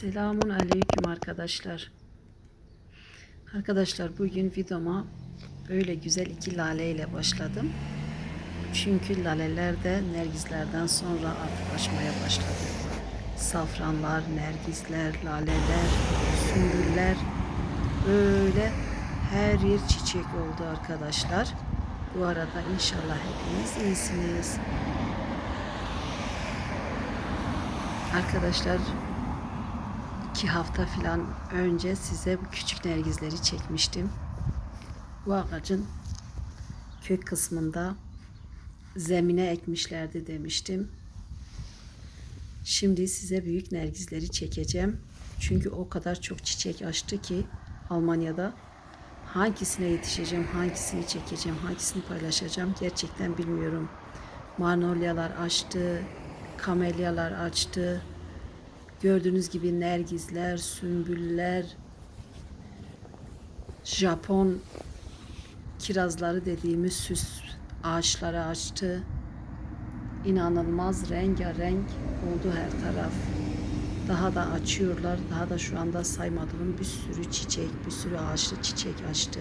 Selamun aleyküm arkadaşlar. Arkadaşlar bugün videoma böyle güzel iki lale ile başladım. Çünkü laleler de nergizlerden sonra artık açmaya başladı. Safranlar, nergizler, laleler, sümbüller böyle her yer çiçek oldu arkadaşlar. Bu arada inşallah hepiniz iyisiniz. Arkadaşlar iki hafta falan önce size bu küçük nergizleri çekmiştim. Bu ağacın kök kısmında zemine ekmişlerdi demiştim. Şimdi size büyük nergizleri çekeceğim. Çünkü o kadar çok çiçek açtı ki Almanya'da hangisine yetişeceğim, hangisini çekeceğim, hangisini paylaşacağım gerçekten bilmiyorum. Magnolyalar açtı, kamelyalar açtı. Gördüğünüz gibi nergizler, sümbüller, Japon kirazları dediğimiz süs ağaçları açtı. İnanılmaz rengarenk oldu her taraf. Daha da açıyorlar. Daha da şu anda saymadığım bir sürü çiçek, bir sürü ağaçlı çiçek açtı.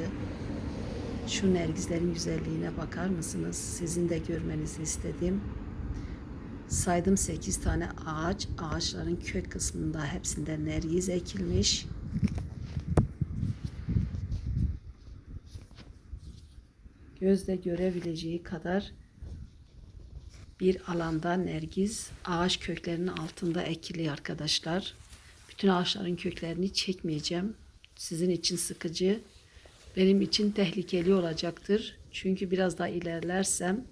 Şu nergizlerin güzelliğine bakar mısınız? Sizin de görmenizi istedim. Saydım 8 tane ağaç. Ağaçların kök kısmında hepsinde nergiz ekilmiş. Gözle görebileceği kadar bir alanda nergiz ağaç köklerinin altında ekili arkadaşlar. Bütün ağaçların köklerini çekmeyeceğim. Sizin için sıkıcı, benim için tehlikeli olacaktır. Çünkü biraz daha ilerlersem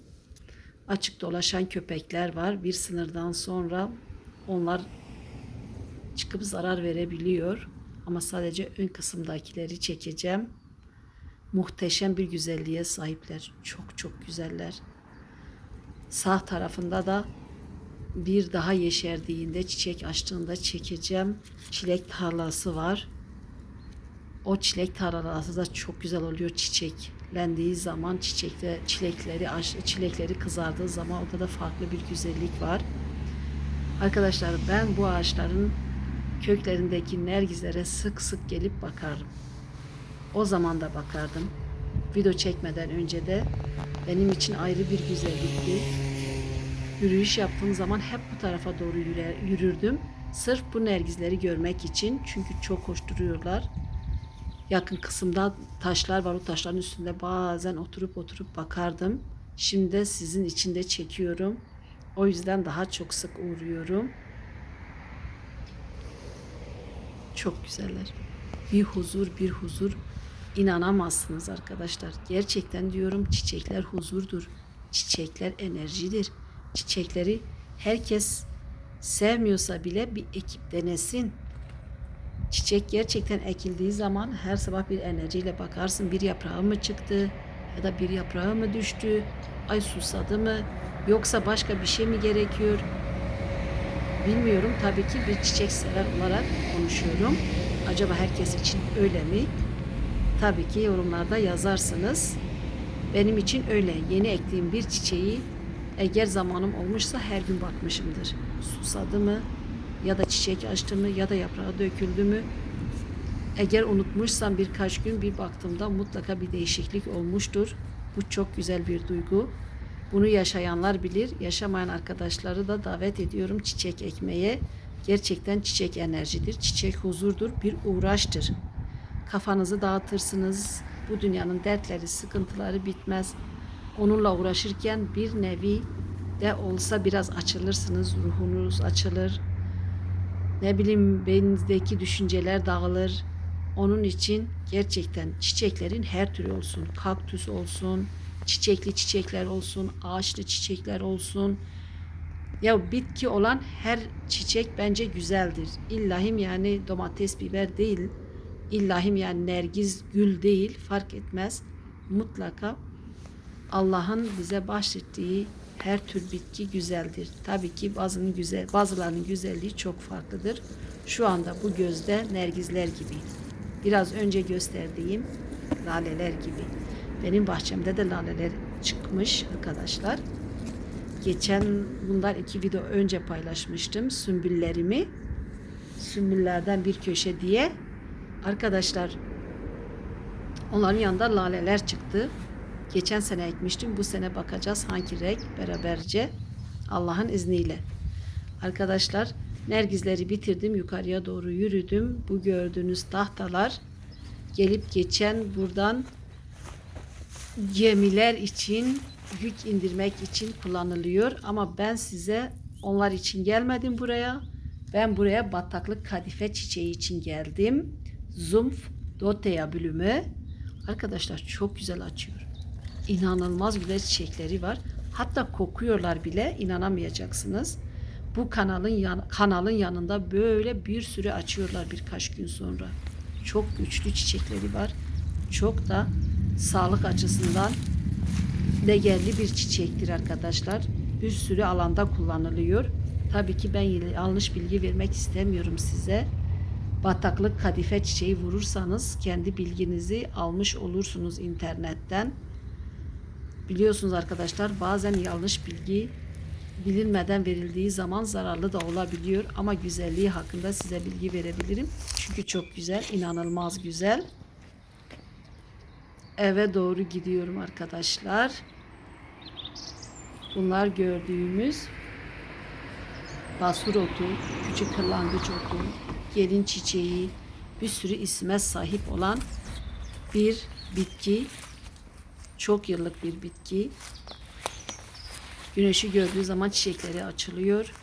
açık dolaşan köpekler var. Bir sınırdan sonra onlar çıkıp zarar verebiliyor. Ama sadece ön kısımdakileri çekeceğim. Muhteşem bir güzelliğe sahipler. Çok çok güzeller. Sağ tarafında da bir daha yeşerdiğinde, çiçek açtığında çekeceğim. Çilek tarlası var. O çilek tarlası da çok güzel oluyor çiçeklendiği zaman çiçekte çilekleri çilekleri kızardığı zaman orada da farklı bir güzellik var. Arkadaşlar ben bu ağaçların köklerindeki nergizlere sık sık gelip bakarım. O zaman da bakardım. Video çekmeden önce de benim için ayrı bir güzellikti. Yürüyüş yaptığım zaman hep bu tarafa doğru yürür, yürürdüm. Sırf bu nergizleri görmek için. Çünkü çok hoş duruyorlar. Yakın kısımda taşlar var. O taşların üstünde bazen oturup oturup bakardım. Şimdi de sizin için de çekiyorum. O yüzden daha çok sık uğruyorum. Çok güzeller. Bir huzur, bir huzur. İnanamazsınız arkadaşlar. Gerçekten diyorum çiçekler huzurdur. Çiçekler enerjidir. Çiçekleri herkes sevmiyorsa bile bir ekip denesin. Çiçek gerçekten ekildiği zaman her sabah bir enerjiyle bakarsın. Bir yaprağı mı çıktı ya da bir yaprağı mı düştü? Ay susadı mı? Yoksa başka bir şey mi gerekiyor? Bilmiyorum. Tabii ki bir çiçek sever olarak konuşuyorum. Acaba herkes için öyle mi? Tabii ki yorumlarda yazarsınız. Benim için öyle. Yeni ektiğim bir çiçeği eğer zamanım olmuşsa her gün bakmışımdır. Susadı mı? Ya da çiçek açtı mı? Ya da yaprağı döküldü mü? Eğer unutmuşsam birkaç gün bir baktığımda mutlaka bir değişiklik olmuştur. Bu çok güzel bir duygu. Bunu yaşayanlar bilir. Yaşamayan arkadaşları da davet ediyorum çiçek ekmeye. Gerçekten çiçek enerjidir. Çiçek huzurdur. Bir uğraştır. Kafanızı dağıtırsınız. Bu dünyanın dertleri, sıkıntıları bitmez. Onunla uğraşırken bir nevi de olsa biraz açılırsınız. Ruhunuz açılır. Ne bileyim beyninizdeki düşünceler dağılır. Onun için gerçekten çiçeklerin her türü olsun. Kaktüs olsun, çiçekli çiçekler olsun, ağaçlı çiçekler olsun. Ya bitki olan her çiçek bence güzeldir. İllahim yani domates, biber değil. İllahim yani nergiz, gül değil fark etmez. Mutlaka Allah'ın bize bahşettiği her tür bitki güzeldir. Tabii ki bazının güzel, bazılarının güzelliği çok farklıdır. Şu anda bu gözde nergizler gibi. Biraz önce gösterdiğim laleler gibi. Benim bahçemde de laleler çıkmış arkadaşlar. Geçen bundan iki video önce paylaşmıştım sümbüllerimi. sümbüllerden bir köşe diye. Arkadaşlar onların yanında laleler çıktı. Geçen sene ekmiştim. Bu sene bakacağız hangi renk beraberce. Allah'ın izniyle. Arkadaşlar nergizleri bitirdim. Yukarıya doğru yürüdüm. Bu gördüğünüz tahtalar gelip geçen buradan gemiler için yük indirmek için kullanılıyor. Ama ben size onlar için gelmedim buraya. Ben buraya bataklık kadife çiçeği için geldim. Zumf dotea bölümü. Arkadaşlar çok güzel açıyor. İnanılmaz güzel çiçekleri var. Hatta kokuyorlar bile inanamayacaksınız. Bu kanalın yan, kanalın yanında böyle bir sürü açıyorlar birkaç gün sonra. Çok güçlü çiçekleri var. Çok da sağlık açısından değerli bir çiçektir arkadaşlar. Bir sürü alanda kullanılıyor. Tabii ki ben yanlış bilgi vermek istemiyorum size. Bataklık kadife çiçeği vurursanız kendi bilginizi almış olursunuz internetten. Biliyorsunuz arkadaşlar bazen yanlış bilgi bilinmeden verildiği zaman zararlı da olabiliyor ama güzelliği hakkında size bilgi verebilirim. Çünkü çok güzel, inanılmaz güzel. Eve doğru gidiyorum arkadaşlar. Bunlar gördüğümüz basur otu, küçük kırlangıç otu, gelin çiçeği, bir sürü isme sahip olan bir bitki. Çok yıllık bir bitki. Güneşi gördüğü zaman çiçekleri açılıyor.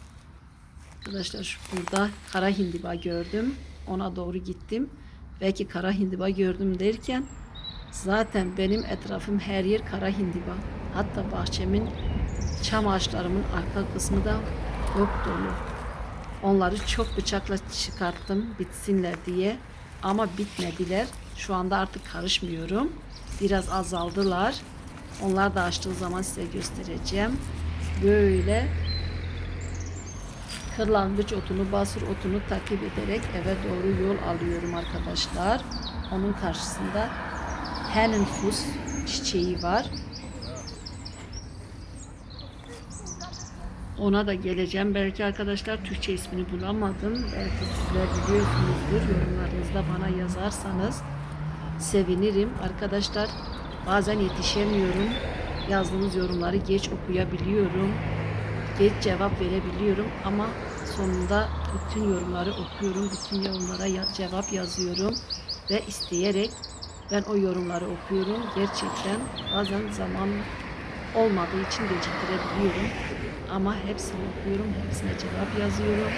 Arkadaşlar burada kara hindiba gördüm. Ona doğru gittim. Belki kara hindiba gördüm derken zaten benim etrafım her yer kara hindiba. Hatta bahçemin çam ağaçlarımın arka kısmı da yok dolu. Onları çok bıçakla çıkarttım bitsinler diye ama bitmediler. Şu anda artık karışmıyorum. Biraz azaldılar. Onlar da açtığı zaman size göstereceğim. Böyle kırlangıç otunu, basur otunu takip ederek eve doğru yol alıyorum arkadaşlar. Onun karşısında Hennenfuss çiçeği var. Ona da geleceğim. Belki arkadaşlar Türkçe ismini bulamadım. Belki sizler biliyorsunuzdur. Yorumlarınızda bana yazarsanız sevinirim. Arkadaşlar bazen yetişemiyorum. Yazdığınız yorumları geç okuyabiliyorum. Geç cevap verebiliyorum ama sonunda bütün yorumları okuyorum. Bütün yorumlara ya- cevap yazıyorum ve isteyerek ben o yorumları okuyorum. Gerçekten bazen zaman olmadığı için geciktirebiliyorum. Ama hepsini okuyorum, hepsine cevap yazıyorum.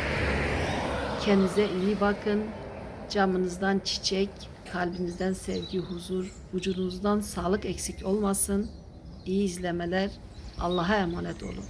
Kendinize iyi bakın. Camınızdan çiçek, kalbinizden sevgi, huzur, vücudunuzdan sağlık eksik olmasın. İyi izlemeler. Allah'a emanet olun.